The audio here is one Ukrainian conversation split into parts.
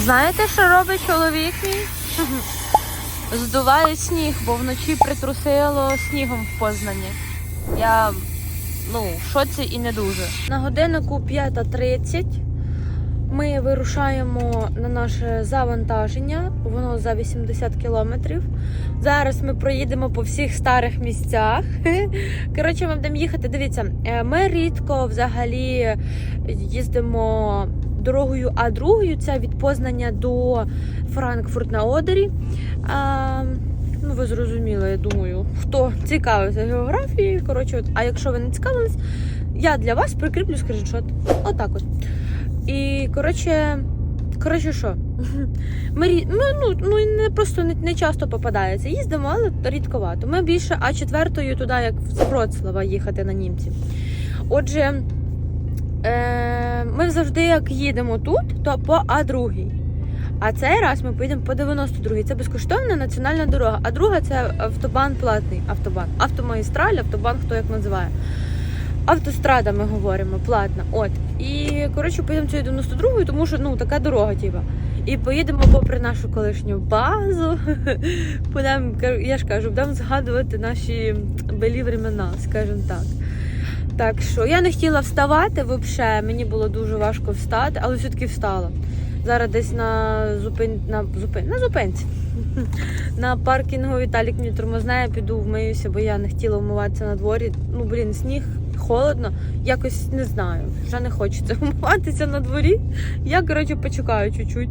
Знаєте, що робить чоловік мій? Здуває сніг, бо вночі притрусило снігом в Познані. Я ну, в шоці і не дуже. На годиннику 5.30 ми вирушаємо на наше завантаження. Воно за 80 кілометрів. Зараз ми проїдемо по всіх старих місцях. Коротше, ми будемо їхати. Дивіться, е, ми рідко взагалі їздимо дорогою А2, це від Познання до Франкфурт на Одері. А, ну, ви зрозуміли, я думаю, хто цікавився географією. Коротше, от, а якщо ви не цікавились, я для вас прикріплю скріншот. Отак от. І коротше, коротше, що? Ми ну, ну не просто не, не часто попадається. Їздимо, але рідковато. Ми більше А4 туди, як з Вроцлава їхати на німці. Отже, е, ми завжди як їдемо тут, то по А2. А цей раз ми поїдемо по 92-й. Це безкоштовна національна дорога. А друга це автобан платний автобан. Автомагістраль, автобан, хто як називає. Автострада ми говоримо, платна. От. І коротше поїдемо цією 92-ю, тому що ну така дорога, типа. І поїдемо попри нашу колишню базу. Будемо, я ж кажу, будемо згадувати наші белі времена, скажімо так. Так що я не хотіла вставати взагалі, мені було дуже важко встати, але все-таки встала. Зараз десь на зупин... на зупин... на зупинці. На паркінгу Віталік мені тормозне, я піду вмиюся, бо я не хотіла вмиватися на дворі. Ну, блін, сніг, холодно. Якось не знаю. Вже не хочеться вмиватися на дворі. Я, коротше, почекаю чуть-чуть.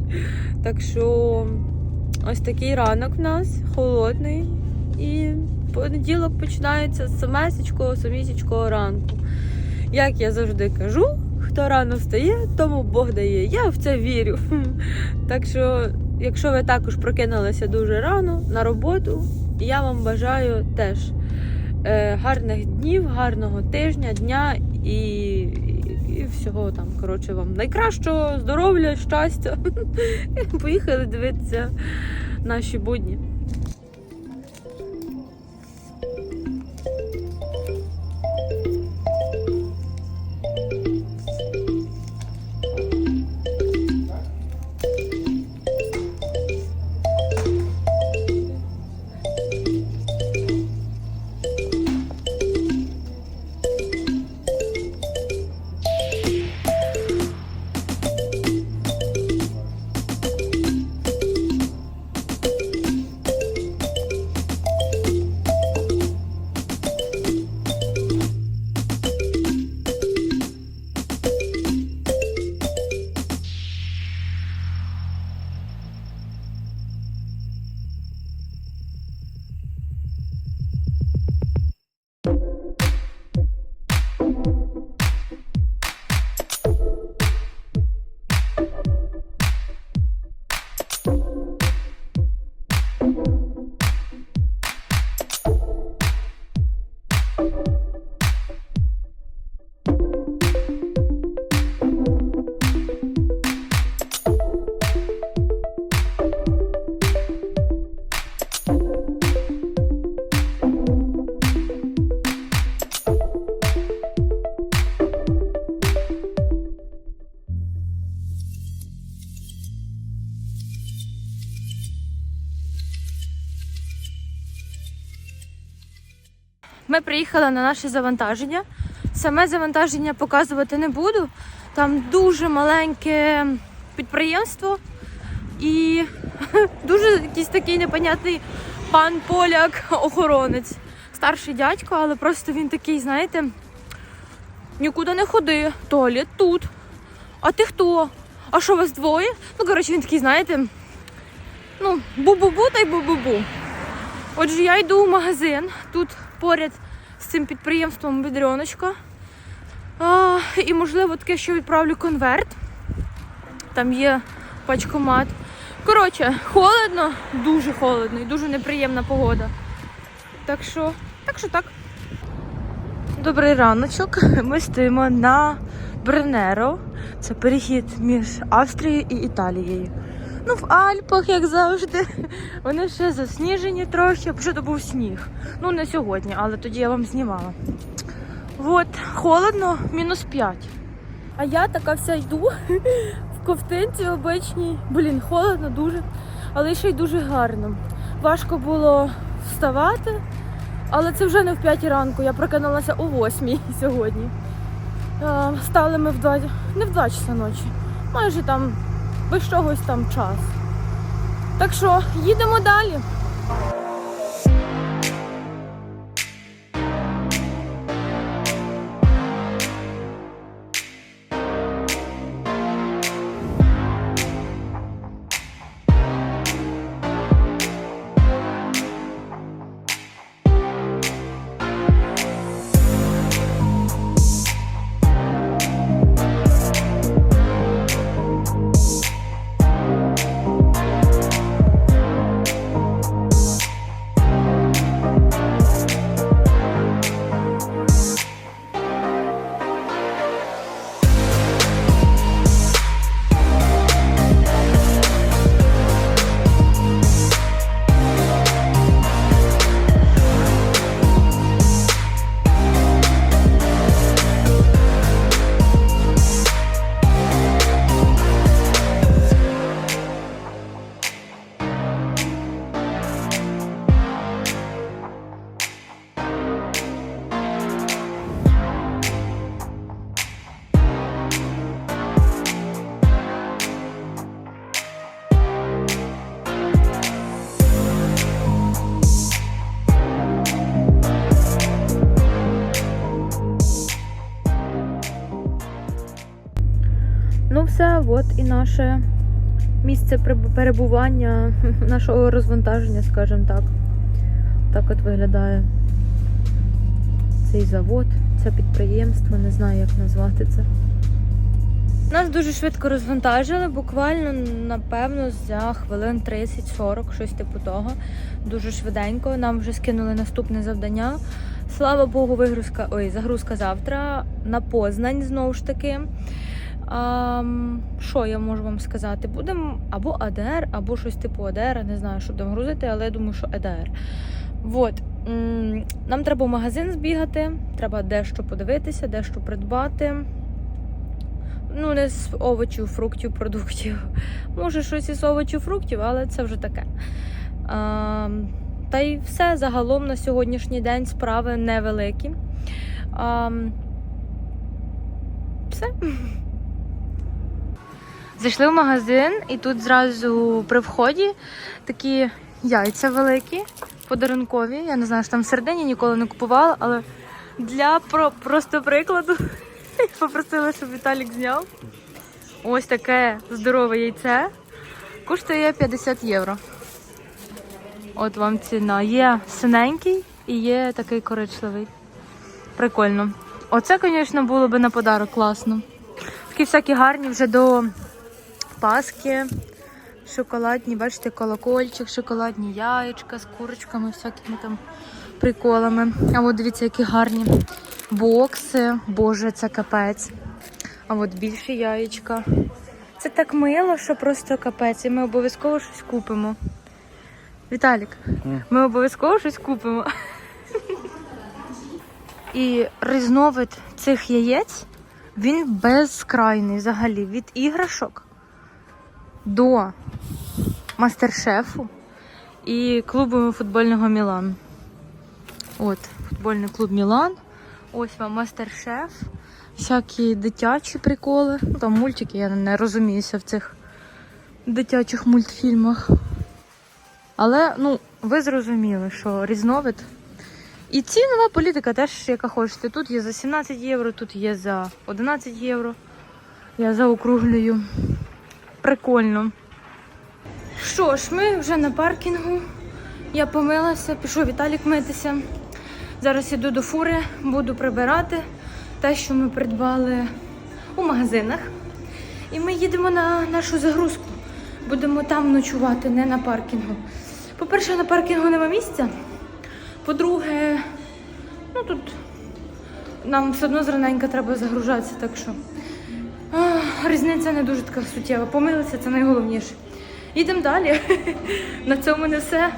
Так що ось такий ранок в нас, холодний. І понеділок починається з самесечкого, самісічкого ранку. Як я завжди кажу, хто рано встає, тому Бог дає. Я в це вірю. Так що, якщо ви також прокинулися дуже рано на роботу, я вам бажаю теж е, гарних днів, гарного тижня, дня і, і, всього там. Коротше, вам найкращого здоров'я, щастя. Поїхали дивитися наші будні. Ми приїхали на наше завантаження. Саме завантаження показувати не буду. Там дуже маленьке підприємство і дуже якийсь такий непонятний пан поляк охоронець. Старший дядько, але просто він такий, знаєте, нікуди не ходи, туалет тут. А ти хто? А що вас двоє? Ну, коротше, він такий, знаєте, ну, бу-бу-бу та й бу-бу-бу. Отже, я йду в магазин. Тут поряд цим підприємством Бедреночка. А, і, можливо, таке, що відправлю конверт. Там є пачкомат. Коротше, холодно, дуже холодно і дуже неприємна погода. Так що, так що так. Добрий раночок. Ми стоїмо на Бренеро. Це перехід між Австрією і Італією. Ну, в Альпах, як завжди. Вони ще засніжені трохи, вже то був сніг. Ну, не сьогодні, але тоді я вам знімала. От, холодно, мінус 5. А я така вся йду в ковтинці обичній. Блін, холодно дуже, але ще й дуже гарно. Важко було вставати, але це вже не в 5 ранку. Я прокинулася о 8 сьогодні. Е, Стали ми в 2, не в 2 часа ночі, майже там без чогось там час. Так що їдемо далі. Перебування нашого розвантаження, скажімо так. Так от виглядає цей завод, це підприємство, не знаю, як назвати це. Нас дуже швидко розвантажили, буквально, напевно, за хвилин 30-40, щось типу того. Дуже швиденько. Нам вже скинули наступне завдання. Слава Богу, вигрузка, ой, загрузка завтра на Познань знову ж таки. А, що я можу вам сказати? Будемо або АДР, або щось типу АДР. Не знаю, що будемо грузити, але я думаю, що АДР. Вот. М, Нам треба в магазин збігати, треба дещо подивитися, дещо придбати. Ну, не з овочів, фруктів, продуктів. Може, щось із овочів, фруктів, але це вже таке. А, та й все загалом на сьогоднішній день справи невеликі. А, все. Зайшли в магазин, і тут зразу при вході такі яйця великі, подарункові. Я не знаю, що там всередині ніколи не купувала, але для про, просто прикладу попросила, щоб Віталік зняв. Ось таке здорове яйце. Коштує 50 євро. От вам ціна. Є синенький і є такий коричневий. Прикольно. Оце, звісно, було би на подарок класно. Такі всякі гарні вже до Паски. Шоколадні, бачите, колокольчик, шоколадні яєчка з курочками, всякими там приколами. А от дивіться, які гарні бокси. Боже, це капець. А от більше яєчка. Це так мило, що просто капець. І ми обов'язково щось купимо. Віталік, ми обов'язково щось купимо. І різновид цих яєць він безкрайний взагалі. Від іграшок до мастер-шефу і клубу футбольного Мілан. От, футбольний клуб Мілан. Ось вам мастер-шеф. Всякі дитячі приколи. Ну, там мультики, я не розуміюся в цих дитячих мультфільмах. Але, ну, ви зрозуміли, що різновид. І цінова політика теж, яка хочете. Тут є за 17 євро, тут є за 11 євро. Я заокруглюю. Прикольно. Що ж, ми вже на паркінгу. Я помилася, пішов Віталік митися. Зараз іду до фури, буду прибирати те, що ми придбали у магазинах. І ми їдемо на нашу загрузку. Будемо там ночувати, не на паркінгу. По-перше, на паркінгу нема місця. По-друге, ну тут нам все одно зраненько треба загружатися, так що різниця не дуже така суттєва. Помилися, це найголовніше. Їдемо далі. На цьому не все.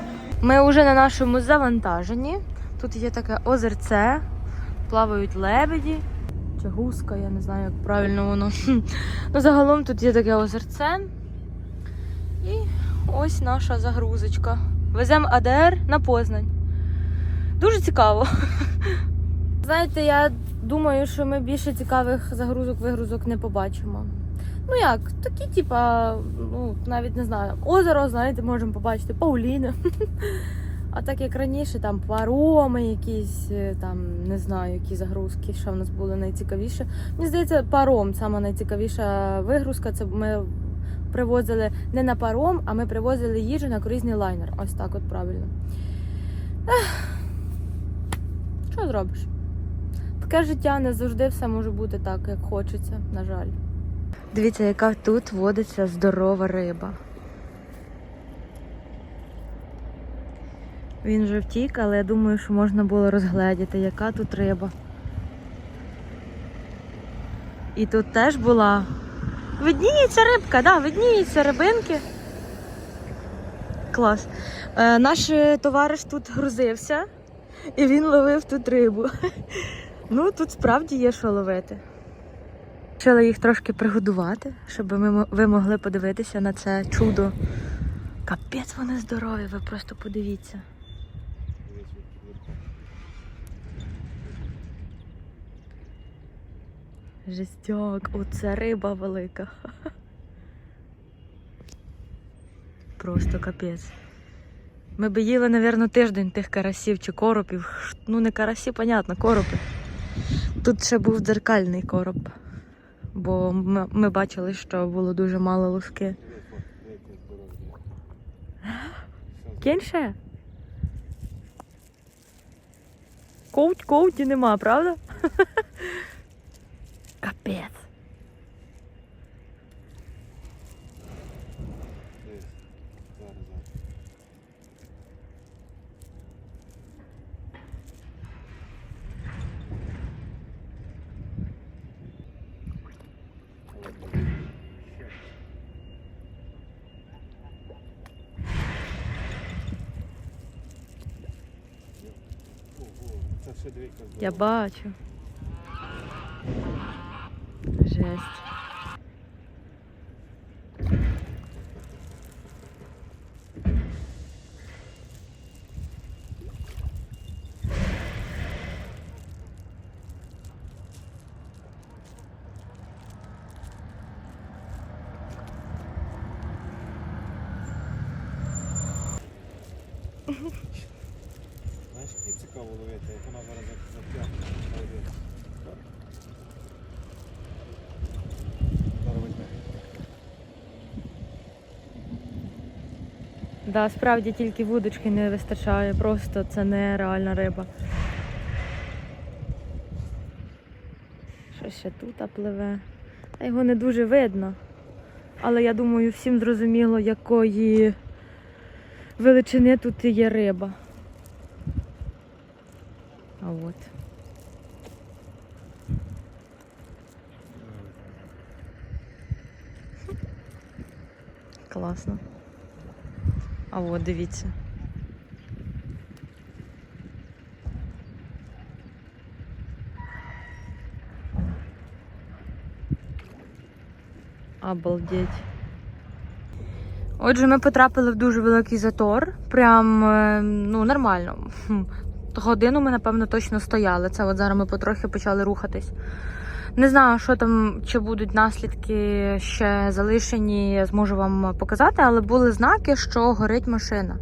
Ми вже на нашому завантаженні. Тут є таке озерце, плавають лебеді. чи гуска, я не знаю, як правильно воно. Ну, загалом тут є таке озерце. І ось наша загрузочка. Веземо АДР на Познань. Дуже цікаво. Знаєте, я думаю, що ми більше цікавих загрузок-вигрузок не побачимо. Ну як, такі, типа, ну, навіть не знаю, озеро, знаєте, можемо побачити, Пауліни. А так як раніше, там пароми якісь, е, там не знаю, які загрузки, що в нас було найцікавіше. Мені здається, паром саме найцікавіша вигрузка. Це ми привозили не на паром, а ми привозили їжу на круїзний лайнер. Ось так от правильно. Ех. Що зробиш? Таке життя не завжди все може бути так, як хочеться, на жаль. Дивіться, яка тут водиться здорова риба. Він вже втік, але я думаю, що можна було розгледіти, яка тут риба. І тут теж була. Видніється рибка, да, видніються рибинки. Клас. Е, наш товариш тут грузився і він ловив тут рибу. Ну, тут справді є що ловити. Вирішила їх трошки пригодувати, щоб ми, ви могли подивитися на це чудо. Капець вони здорові, ви просто подивіться. Жестяк, оце риба велика. Просто капець. Ми би їли, мабуть, тиждень тих карасів чи коропів. Ну, не карасі, понятно, коропи. Тут ще був дзеркальний короб, бо ми, бачили, що було дуже мало лужки. Кінь ще? Коуть, коуті нема, правда? Капець. Це ще двійка Я бачу. Жесть. Знаєш, які цікаво ловити, як вона зараз за- затягне. Зараз візьме. Да, справді тільки вудочки не вистачає, просто це нереальна риба. Що ще тут пливе? Та його не дуже видно. Але я думаю, всім зрозуміло, якої величини тут є риба. А от. Класно. А от дивіться. Обалдеть. Отже, ми потрапили в дуже великий затор. Прям е, ну, нормально. Годину ми, напевно, точно стояли. Це от зараз ми потрохи почали рухатись. Не знаю, що там, чи будуть наслідки ще залишені, я зможу вам показати, але були знаки, що горить машина.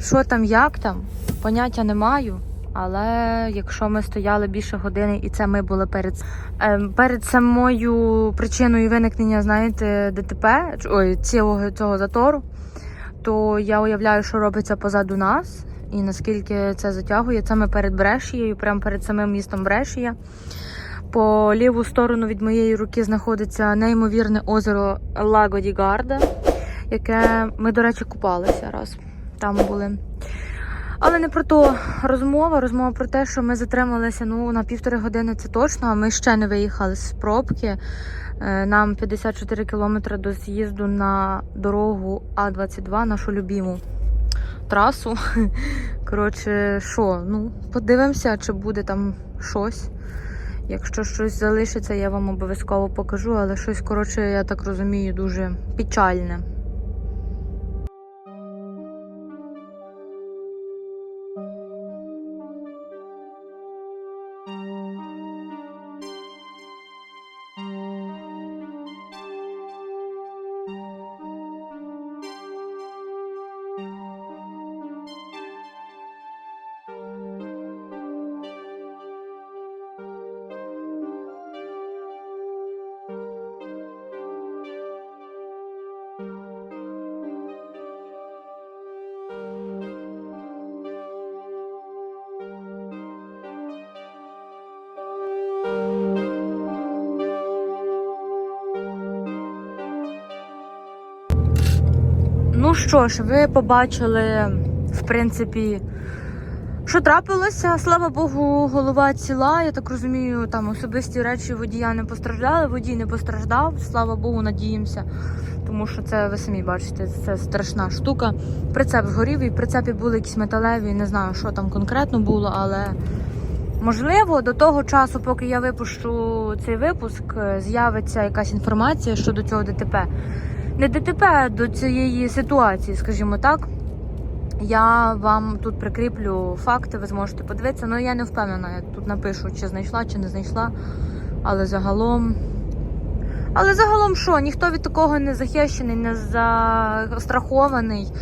Що там, як там, поняття не маю. Але якщо ми стояли більше години, і це ми були перед, ем, перед самою причиною виникнення, знаєте, ДТП, ой, цього, цього затору, то я уявляю, що робиться позаду нас, і наскільки це затягує. Це ми перед Брешією, прямо перед самим містом Брешія. По ліву сторону від моєї руки знаходиться неймовірне озеро Лаго Ді Гарда, яке ми, до речі, купалися раз. Там були. Але не про то розмова. Розмова про те, що ми затрималися ну, на півтори години, це точно. А ми ще не виїхали з пробки. Е, Нам 54 кілометри до з'їзду на дорогу А22, нашу любіму трасу. Коротше, що, ну, подивимося, чи буде там щось. Якщо щось залишиться, я вам обов'язково покажу, але щось, коротше, я так розумію, дуже печальне. Що ж, ви побачили, в принципі, що трапилося. Слава Богу, голова ціла. Я так розумію, там особисті речі водія не постраждали, водій не постраждав. Слава Богу, надіємося. Тому що це ви самі бачите, це страшна штука. Прицеп згорів, і в прицепі були якісь металеві, не знаю, що там конкретно було, але можливо до того часу, поки я випущу цей випуск, з'явиться якась інформація щодо цього ДТП не ДТП до цієї ситуації, скажімо так. Я вам тут прикріплю факти, ви зможете подивитися. Ну я не впевнена, я тут напишу, чи знайшла, чи не знайшла. Але загалом. Але загалом що? Ніхто від такого не захищений, не застрахований.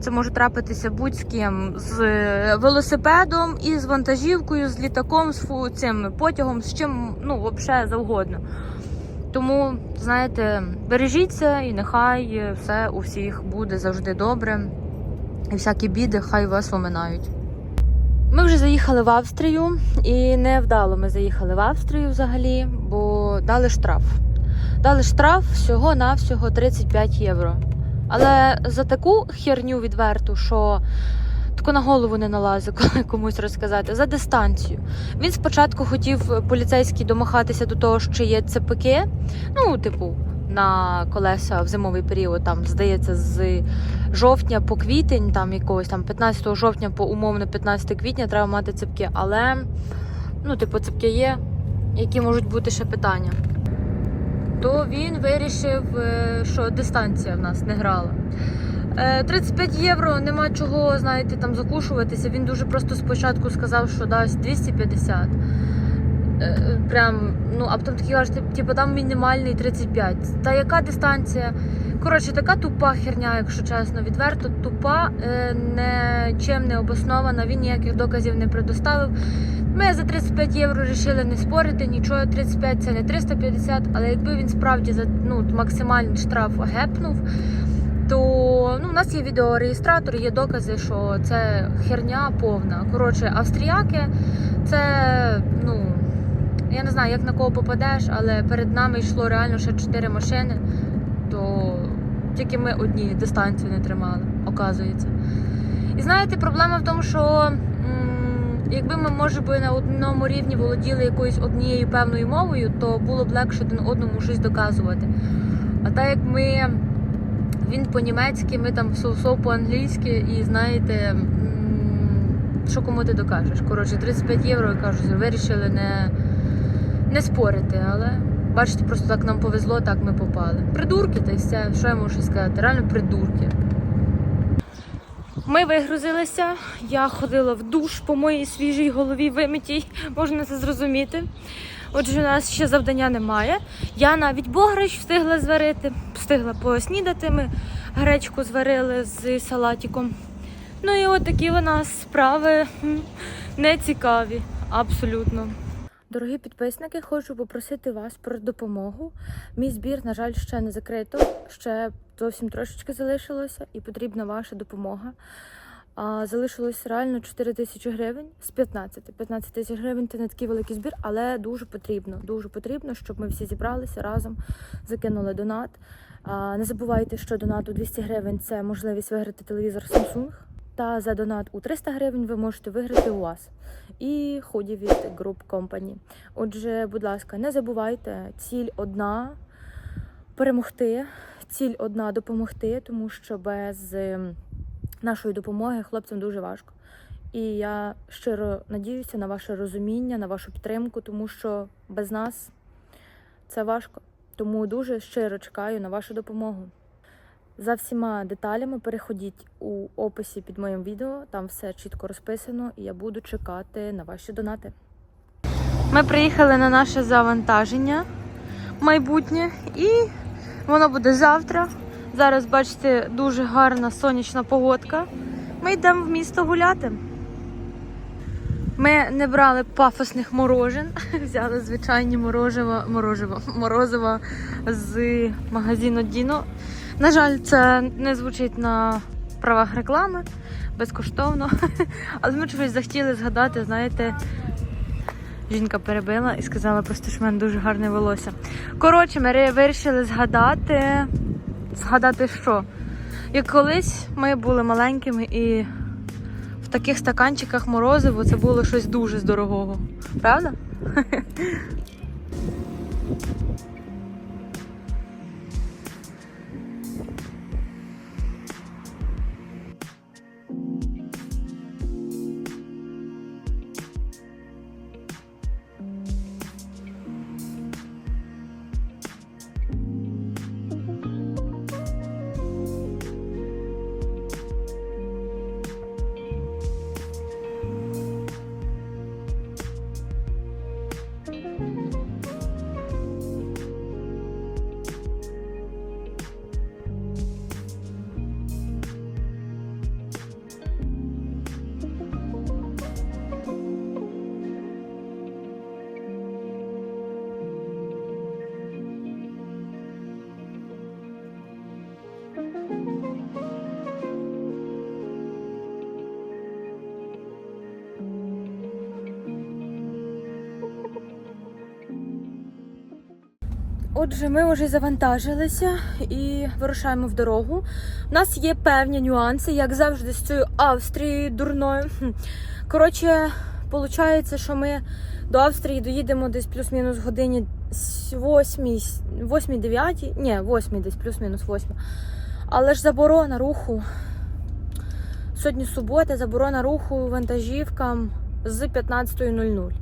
Це може трапитися будь з ким. З велосипедом, і з вантажівкою, з літаком, з фу- цим потягом, з чим, ну, взагалі завгодно. Тому, знаєте, бережіться і нехай все у всіх буде завжди добре. І всякі біди хай вас оминають. Ми вже заїхали в Австрію, і невдало ми заїхали в Австрію взагалі, бо дали штраф. Дали штраф всього-навсього 35 євро. Але за таку херню відверту, що тако на голову не налазить, коли комусь розказати, за дистанцію. Він спочатку хотів е, поліцейський домахатися до того, що є ЦПК, ну, типу, на колеса в зимовий період, там, здається, з жовтня по квітень, там якогось там 15 жовтня по умовно 15 квітня треба мати цепки. Але, ну, типу, цепки є, які можуть бути ще питання. То він вирішив, е, що дистанція в нас не грала. Е, 35 євро, нема чого, знаєте, там закушуватися. Він дуже просто спочатку сказав, що дасть 250. Е, Прям, ну, а потім такі кажуть, типу, там мінімальний 35. Та яка дистанція? Коротше, така тупа херня, якщо чесно, відверто тупа, е, нічим не обоснована, він ніяких доказів не предоставив. Ми за 35 євро вирішили не спорити, нічого, 35 це не 350, але якби він справді за ну, максимальний штраф гепнув, то ну, у нас є відеореєстратор, є докази, що це херня повна. Коротше, австріяки це, ну, я не знаю, як на кого попадеш, але перед нами йшло реально ще 4 машини, то тільки ми одні дистанцію не тримали, оказується. І знаєте, проблема в тому, що якби ми, може би, на одному рівні володіли якоюсь однією певною мовою, то було б легше один одному щось доказувати. А так як ми він по-німецьки, ми там соусов по-англійськи, і знаєте, що кому ти докажеш. Коротше, 35 євро, я кажу, вирішили не, не спорити, але бачите, просто так нам повезло, так ми попали. Придурки, та й все, що я можу сказати? Реально придурки. Ми вигрузилися. Я ходила в душ по моїй свіжій голові вимитій, можна це зрозуміти. Отже, у нас ще завдання немає. Я навіть бограч встигла зварити, встигла поснідати. Ми гречку зварили з салатиком. Ну і от такі у нас справи м, нецікаві, абсолютно. Дорогі підписники, хочу попросити вас про допомогу. Мій збір, на жаль, ще не закрито, ще зовсім трошечки залишилося, і потрібна ваша допомога. А, залишилось реально 4 тисячі гривень з 15. 15 тисяч гривень це не такий великий збір, але дуже потрібно. Дуже потрібно, щоб ми всі зібралися разом, закинули донат. Не забувайте, що донат у 200 гривень це можливість виграти телевізор Samsung. Та за донат у 300 гривень ви можете виграти у вас і ході від Group Company. Отже, будь ласка, не забувайте, ціль одна перемогти, ціль одна допомогти, тому що без ем, нашої допомоги хлопцям дуже важко. І я щиро надіюся на ваше розуміння, на вашу підтримку, тому що без нас це важко. Тому дуже щиро чекаю на вашу допомогу. За всіма деталями переходіть у описі під моїм відео, там все чітко розписано, і я буду чекати на ваші донати. Ми приїхали на наше завантаження майбутнє, і воно буде завтра. Зараз, бачите, дуже гарна сонячна погодка. Ми йдемо в місто гуляти. Ми не брали пафосних морожен, взяли звичайні морожева, морожева, морозива з магазину Діно. На жаль, це не звучить на правах реклами безкоштовно. Але ми чогось захотіли згадати, знаєте, жінка перебила і сказала просто, що в мене дуже гарне волосся. Коротше, ми вирішили згадати. Згадати що? Як колись ми були маленькими і в таких стаканчиках морозиво це було щось дуже з дорогого. Правда? Отже, ми вже завантажилися і вирушаємо в дорогу. У нас є певні нюанси, як завжди, з цією Австрією дурною. Коротше, виходить, що ми до Австрії доїдемо десь плюс-мінус годині 8-9. Ні, 8 десь плюс-мінус 8. Але ж заборона руху. Сьогодні субота, заборона руху вантажівкам з 15.00.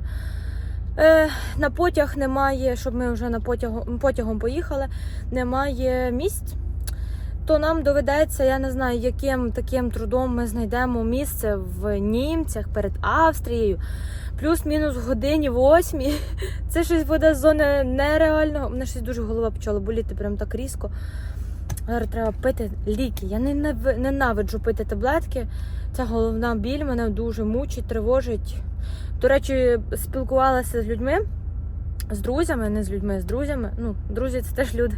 Е, на потяг немає, щоб ми вже на потягом, потягом поїхали, немає місць. То нам доведеться, я не знаю, яким таким трудом ми знайдемо місце в німцях перед Австрією. Плюс-мінус годині восьмій. Це щось буде з зони нереального. Мене щось дуже голова почала боліти, прям так різко. Зараз треба пити ліки. Я ненавиджу пити таблетки. Ця головна біль мене дуже мучить, тривожить. До речі, спілкувалася з людьми, з друзями, не з людьми, з друзями. Ну, друзі, це теж люди.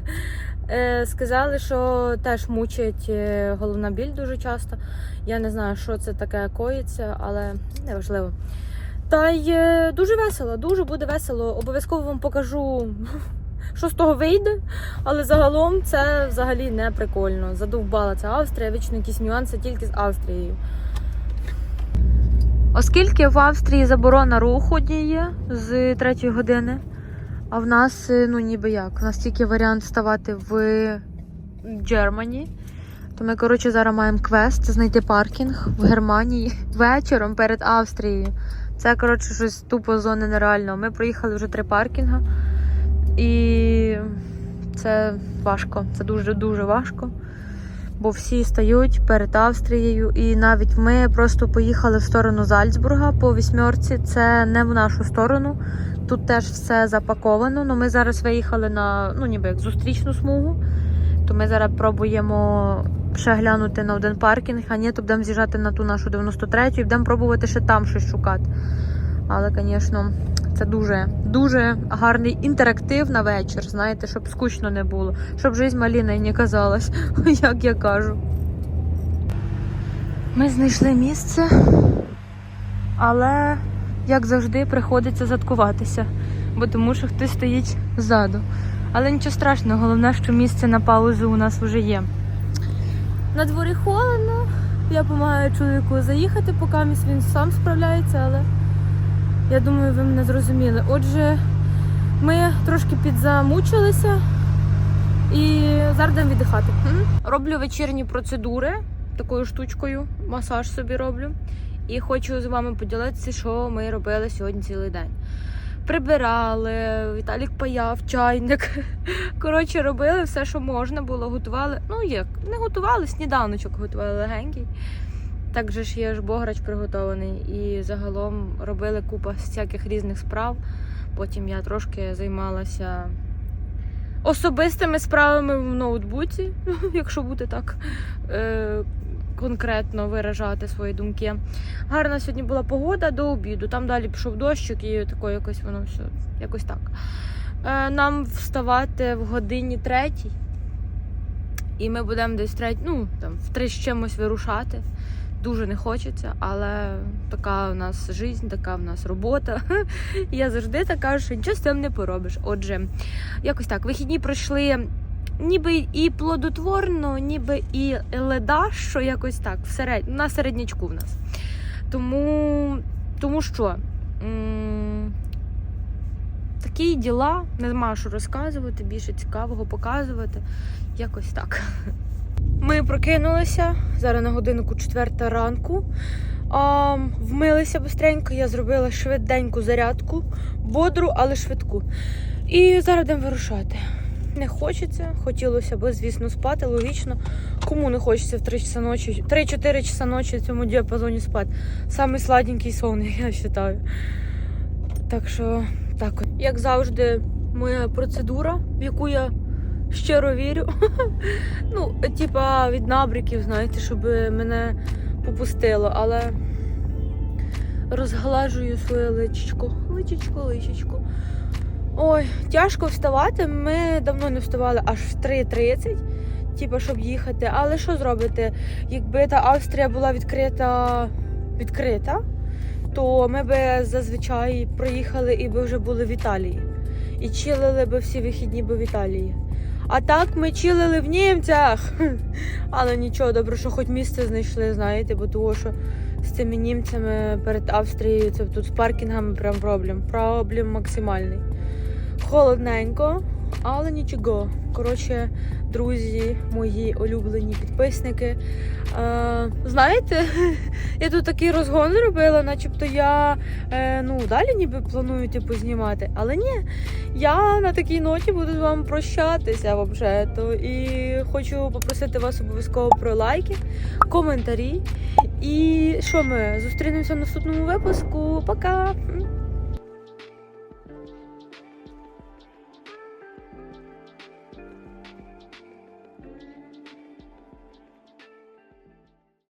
Е, сказали, що теж мучить е, головна біль дуже часто. Я не знаю, що це таке коїться, але неважливо. Та й е, дуже весело, дуже буде весело. Обов'язково вам покажу, що з того вийде. Але загалом це взагалі не прикольно. Задовбала ця Австрія, вічно якісь нюанси тільки з Австрією. Оскільки в Австрії заборона руху діє з 3 години, а в нас, е, ну ніби як, у нас тільки варіант ставати в Германі. То ми, коротше, зараз маємо квест знайти паркінг в Германії вечором перед Австрією. Це, коротше, щось тупо зони нереального. Ми проїхали вже три паркінга. І це важко. Це дуже-дуже важко. Бо всі стають перед Австрією, і навіть ми просто поїхали в сторону Зальцбурга по вісьмерці. Це не в нашу сторону. Тут теж все запаковано. Ну ми зараз виїхали на ну ніби як зустрічну смугу. То ми зараз пробуємо ще глянути на один паркінг, а ні, то будемо з'їжджати на ту нашу 93 ю і будемо пробувати ще там щось шукати. Але, звісно, це дуже дуже гарний інтерактив на вечір, знаєте, щоб скучно не було, щоб життя маліна не казалась, як я кажу. Ми знайшли місце, але, як завжди, приходиться заткуватися, бо тому що хтось стоїть ззаду. Але нічого страшного, головне, що місце на паузу у нас вже є. На дворі холодно. Я допомагаю чоловіку заїхати, поки він сам справляється, але я думаю, ви мене зрозуміли. Отже, ми трошки підзамучилися і зараз будемо віддихати. Роблю вечірні процедури такою штучкою, масаж собі роблю. І хочу з вами поділитися, що ми робили сьогодні цілий день. прибирали, Віталік паяв чайник. Коротше, робили все, що можна було, готували. Ну як, не готували, сніданочок готували легенький. Так же ж є ж бограч приготований. І загалом робили купа всяких різних справ. Потім я трошки займалася особистими справами в ноутбуці, якщо бути так е, конкретно виражати свої думки. Гарна сьогодні була погода до обіду. Там далі пішов дощик і тако якось воно все якось так. Е, нам вставати в годині третій. І ми будемо десь треть, ну, там, в три з чимось вирушати. Дуже не хочеться, але така у нас життя, така в нас робота. Я завжди так кажу, що нічого з цим не поробиш. Отже, якось так, вихідні пройшли ніби і плодотворно, ніби і леда, що якось так, в серед... на середнячку в нас. Тому, тому що м, такі діла, нема що розказувати, більше цікавого показувати. Якось так. Ми прокинулися зараз на годинку четверта ранку. А, вмилися бистренько, я зробила швиденьку зарядку, бодру, але швидку. І зараз будемо вирушати. Не хочеться, хотілося б, звісно, спати, логічно. Кому не хочеться в 3 часа ночі, 3-4 часа ночі в цьому діапазоні спати. Самий сладенький сон, я вважаю. Так що, так. Як завжди, моя процедура, в яку я щиро вірю. ну, типа від набриків, знаєте, щоб мене попустило, але розглажую своє личечко. Личечко, личечко. Ой, тяжко вставати. Ми давно не вставали аж в 3.30, типа, щоб їхати. Але що зробити? Якби та Австрія була відкрита, відкрита, то ми би зазвичай проїхали і би вже були в Італії. І чилили би всі вихідні би в Італії. А так ми чилили в німцях. Але нічого, добре, що хоч місце знайшли, знаєте, бо того, що з цими німцями перед Австрією це тут з паркінгами прям проблем. Проблем максимальний. Холодненько, але нічого. Коротше, друзі, мої улюблені підписники. Е, знаєте, я тут такий розгон зробила, начебто я е, ну, далі ніби планую типу, знімати. Але ні, я на такій ноті буду з вами прощатися взагалі. І хочу попросити вас обов'язково про лайки, коментарі. І що ми зустрінемося в наступному випуску. Пока!